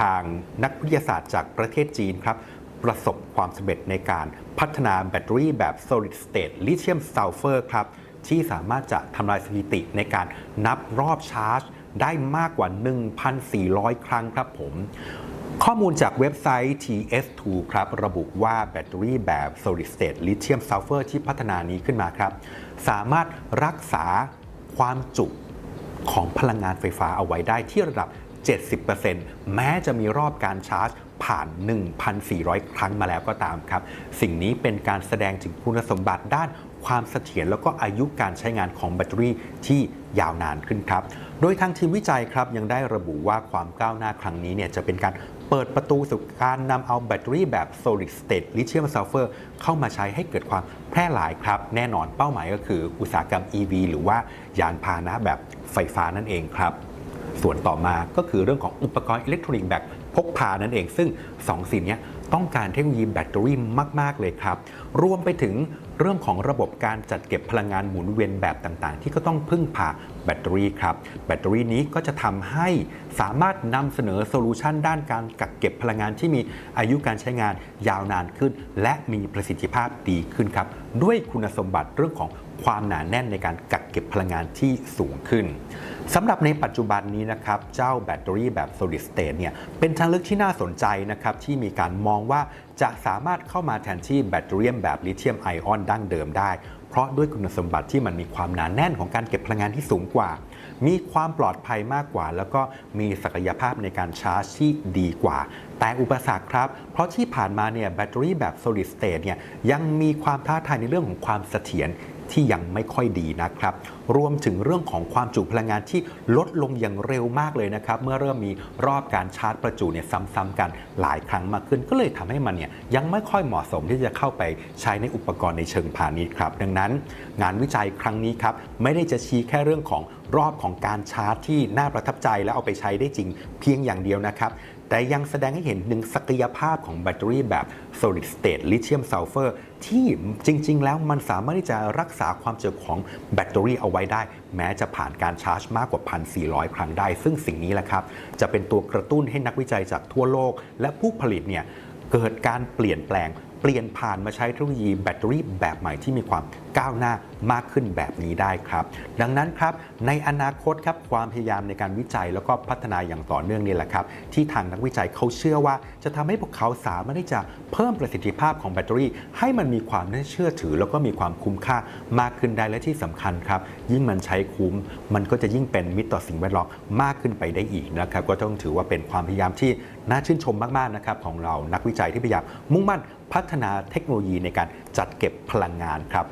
ทางนักวิทยาศาสตร์จากประเทศจีนครับ ประสบความสำเร็จในการพัฒนาแบตเตอรี่แบบ solid state lithium sulfur ครับ ที่สามารถจะทำลายสถิติในการนับรอบชาร์จ ได้มากกว่า 1,400 ครั้งครับผม ข้อมูลจากเว็บไซต์ TS2 ครับ ระบุว่าแบตเตอรี่แบบ solid state lithium sulfur ที่พัฒนานี้ขึ้นมาครับ สามารถรักษาความจุของพลังงานไฟฟ้าเอาไว้ได้ที่ระดับ 70%แม้จะมีรอบการชาร์จผ่าน 1,400 ครั้งมาแล้วก็ตามครับ สิ่งนี้เป็นการแสดงถึงคุณสมบัติด้านความเสถียรแล้วก็อายุการใช้งานของแบตเตอรี่ที่ยาวนานขึ้นครับ โดยทางทีมวิจัยครับยังได้ระบุว่าความก้าวหน้าครั้งนี้เนี่ยจะเป็นการเปิดประตูสู่การนำเอาแบตเตอรี่แบบ solid state lithium sulfur เข้ามาใช้ให้เกิดความแพร่หลายครับ แน่นอนเป้าหมายก็คืออุตสาหกรรม EV หรือว่ายานพาหนะแบบไฟฟ้านั่นเองครับ ส่วนต่อมาก็คือเรื่องของอุปกรณ์อิเล็กทรอนิกส์แบบพกพานั่นเอง ซึ่ง2สิ่งนี้ต้องการเทคโนโลยีแบตเตอรี่มาก ๆ เลยครับ รวมไปถึงเรื่องของระบบการจัดเก็บพลังงานหมุนเวียนแบบต่างๆ ที่ก็ต้องพึ่งพาแบตเตอรี่ครับ แบตเตอรี่นี้ก็จะทำให้สามารถนำเสนอโซลูชันด้านการกักเก็บพลังงานที่มีอายุการใช้งานยาวนานขึ้น และมีประสิทธิภาพดีขึ้นครับ ด้วยคุณสมบัติเรื่องของ ความหนาแน่นในการกักเก็บพลังงานที่สูงขึ้นสำหรับในปัจจุบันนี้นะครับ เจ้าแบตเตอรี่แบบ solid state เนี่ยเป็นทางเลือกที่น่าสนใจนะครับที่มีการมองว่าจะสามารถเข้ามาแทนที่แบตเตอรี่แบบลิเธียมไอออนดั้งเดิมได้ เพราะด้วยคุณสมบัติที่มันมีความหนาแน่นของการเก็บพลังงานที่สูงกว่า มีความปลอดภัยมากกว่า แล้วก็มีศักยภาพในการชาร์จที่ดีกว่า แต่อุปสรรคครับ เพราะที่ผ่านมาเนี่ยแบตเตอรี่แบบ solid state เนี่ยยังมีความท้าทายในเรื่องของความเสถียร ที่ยังไม่ค่อยดีนะครับ รวมถึงเรื่องของความจุพลังงานที่ลดลงอย่างเร็วมากเลยนะครับ เมื่อเริ่มมีรอบการชาร์จประจุเนี่ยซ้ำๆกันหลายครั้งมากขึ้น ก็เลยทำให้มันเนี่ยยังไม่ค่อยเหมาะสมที่จะเข้าไปใช้ในอุปกรณ์ในเชิงพาณิชย์ครับ ดังนั้น งานวิจัยครั้งนี้ครับไม่ได้จะชี้แค่เรื่องของ รอบของการชาร์จที่น่าประทับใจและเอาไปใช้ได้จริงเพียงอย่างเดียวนะครับ แต่ยังแสดงให้เห็นถึงศักยภาพของแบตเตอรี่แบบ solid state lithium sulfur ที่จริง ๆ แล้วมันสามารถที่จะรักษาความเจุของแบตเตอรี่เอาไว้ได้ แม้จะผ่านการชาร์จมากกว่า 1,400 ครั้งได้ ซึ่งสิ่งนี้แหละครับจะเป็นตัวกระตุ้นให้นักวิจัยจากทั่วโลก และผู้ผลิตเนี่ยเกิดการเปลี่ยนแปลง เปลี่ยนผ่านมาใช้เทคโนโลยีแบตเตอรี่แบบใหม่ที่มีความก้าวหน้ามากขึ้นแบบนี้ได้ครับ ดังนั้นครับในอนาคตครับความพยายามในการวิจัยแล้วก็พัฒนาอย่างต่อเนื่องนี่แหละครับ ที่ทางนักวิจัยเขาเชื่อว่า จะทำให้พวกเขาสามารถที่จะเพิ่มประสิทธิภาพของแบตเตอรี่ ให้มันมีความน่าเชื่อถือ แล้วก็มีความคุ้มค่ามากขึ้นได้และที่สำคัญครับ ยิ่งมันใช้คุ้ม มันก็จะยิ่งเป็นมิตรต่อสิ่งแวดล้อมมากขึ้นไปได้อีกนะครับก็ต้องถือว่าเป็นความพยายามที่น่าชื่นชมมากๆนะครับของเรานักวิจัยที่พยายามมุ่งมั่นพัฒนาเทคโนโลยีในการจัดเก็บพลังงานครับ